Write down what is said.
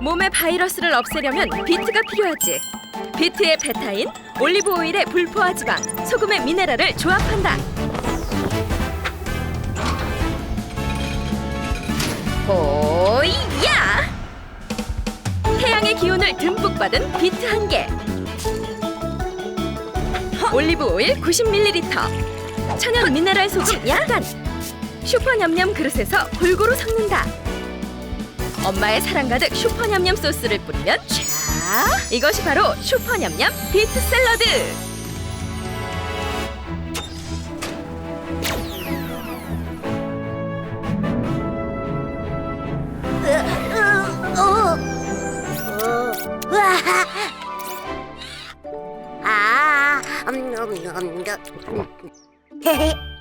몸의 바이러스를 없애려면 비트가 필요하지. 비트의 베타인, 올리브 오일의 불포화 지방, 소금의 미네랄을 조합한다. 오야! 태양의 기운을 듬뿍 받은 비트 한 개. 올리브 오일 90ml. 천연 미네랄 소금 약간. 슈퍼 냠냠 그릇에서 골고루 섞는다. 엄마의 사랑 가득 슈퍼 냠냠 소스를 뿌리면 자 이것이 바로 슈퍼 냠냠 비트 샐러드. 아, 음, 음, 음, 음.